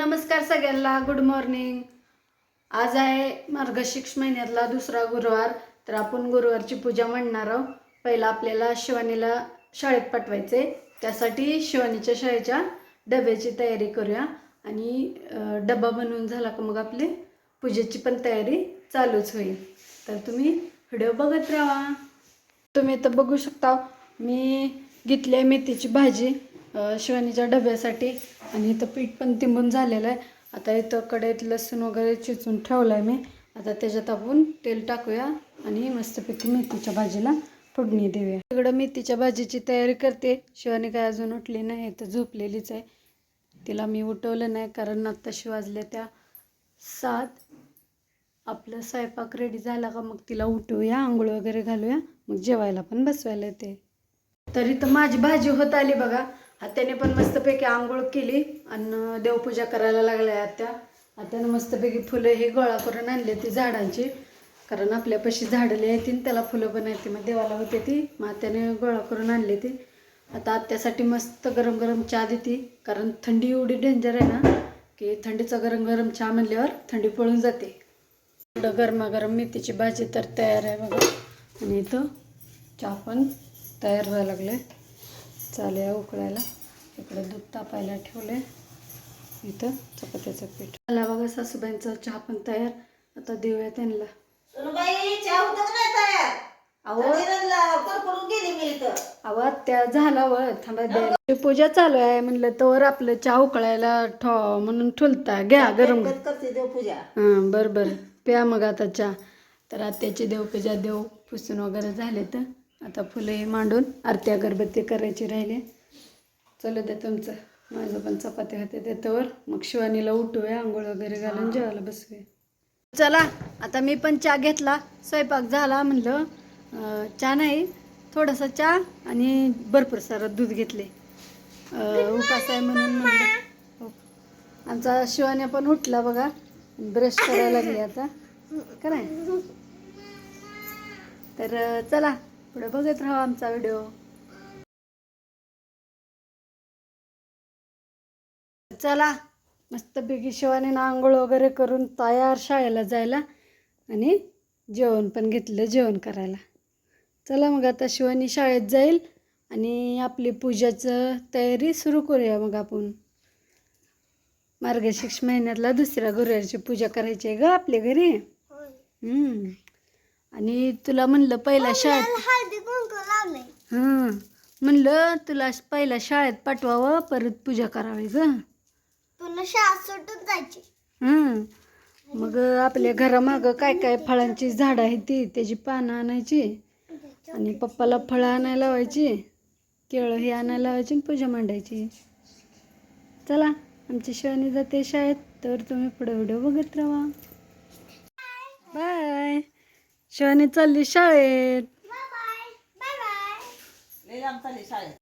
नमस्कार सगळ्यांना good morning आज आहे मार्गशीर्ष महिन्यातला दुसरा गुरुवार तर आपण गुरुवारची पूजा म्हणणार आहोत. पहिला आपल्याला शिवानीला शाळेत पाठवायचे त्यासाठी शिवानीच्या शाळेच्या डब्याची तयारी करूया. आणि डबा बनवून झाला का मग आपली? पूजेची पण तयारी चालूच होईल. तर तुम्ही व्हिडिओ बघत राहा. तुम्ही तर बघू शकता मी घेतली आहे मेथीची भाजी शिवानीच्या डब्यासाठी. आणि इथं पीठ पण तिंबून झालेलं आहे. आता इथं कढईत लसूण वगैरे चिचून ठेवलं आहे मी. आता त्याच्यात आपण तेल टाकूया आणि मस्तपैकी मेथीच्या भाजीला फोडणी देऊया. तिकडं मेथीच्या भाजीची तयारी करते. शिवानी काय अजून उठली नाही तर झोपलेलीच आहे. तिला मी उठवलं नाही कारण आत्ताशी वाजल्या त्या सात. आपलं स्वयंपाक रेडी झाला का मग तिला उठवूया आंघोळ वगैरे घालूया. मग जेवायला पण बसवायला येते. तरी तर माझी भाजी होत आली बघा. आत्याने पण मस्तपैकी आंघोळ केली आणि देवपूजा करायला लागल्या आत्या. आत्यानं मस्तपैकी फुलं हे गोळा करून आणली ती झाडांची. कारण आपल्यापाशी झाडं येतील त्याला फुलं पण येते. मग देवाला होते ती मग आत्याने गोळा करून आणली ती. आता आत्यासाठी मस्त गरम गरम चहा देते. कारण थंडी एवढी डेंजर आहे ना की थंडीचा गरम गरम चहा म्हणल्यावर थंडी पळून जाते. इकडं गरमागरम मेथीची भाजी तर तयार आहे बघा. आणि इथं चहा पण तयार व्हायला लागले चालेल उकळायला. इकडं दूध तापायला ठेवले इथं चपात्याचं पीठ. आला बघा सासूबाईंचा चहा पण तयार. आता देऊया त्यांना अहो त्या झाला व थांबा द्या. पूजा चालू आहे म्हणलं तर आपलं चहा उकळायला ठेवा म्हणून ठुलता. घ्या गरम. देवपूजा. हां बरं बरं. प्या मग आता चहा. तर आत्याची देवपूजा देव पुसून वगैरे झाले तर आता फुलं मांडून आरती अगरबत्ती करायची राहिले. चलू द्या तुमचं. माझं पण चपाती होते त्याच्यावर मग शिवानीला उठूया आंघोळ वगैरे घालून जेवायला बसूया. चला आता मी पण चहा घेतला. स्वयंपाक झाला म्हणलं. चहा नाही थोडासा चहा आणि भरपूर सारं दूध घेतले. उपास आहे म्हणून म्हणलं. हो. आमचा शिवाने पण उठला बघा. ब्रश करायला लागली आता. काय तर चला. पुढे बघत राहा आमचा व्हिडिओ चला मस्तपैकी शिवानीनं आंघोळ वगैरे करून तयार शाळेला जायला आणि जेवण पण घेतलं जेवण करायला. चला मग आता शिवानी शाळेत जाईल आणि आपली पूजाचं तयारी सुरू करूया मग आपण. मार्गशीर्ष महिन्यातला दुसऱ्या गुरुवारची पूजा करायची आहे ग आपल्या घरी. आणि तुला म्हणलं पहिला शाळेत हां म्हणलं तुला पहिला शाळेत पाठवावं परत पूजा करावी ग. तुला शाळा सुटून जायची. हं. मग आपल्या घरामागं काय काय फळांची झाडं आहेत ती त्याची पानं आणायची आणि पप्पाला फळं आणायला लावायची केळं हे आणायला लावायची आणि पूजा मांडायची. चला आमची शिवानी जाते शाळेत तर तुम्ही पुढे व्हिडिओ बघत राहा. शिवानी चालली शाळेत. बाय बाय बाय बाय चालली शाळेत.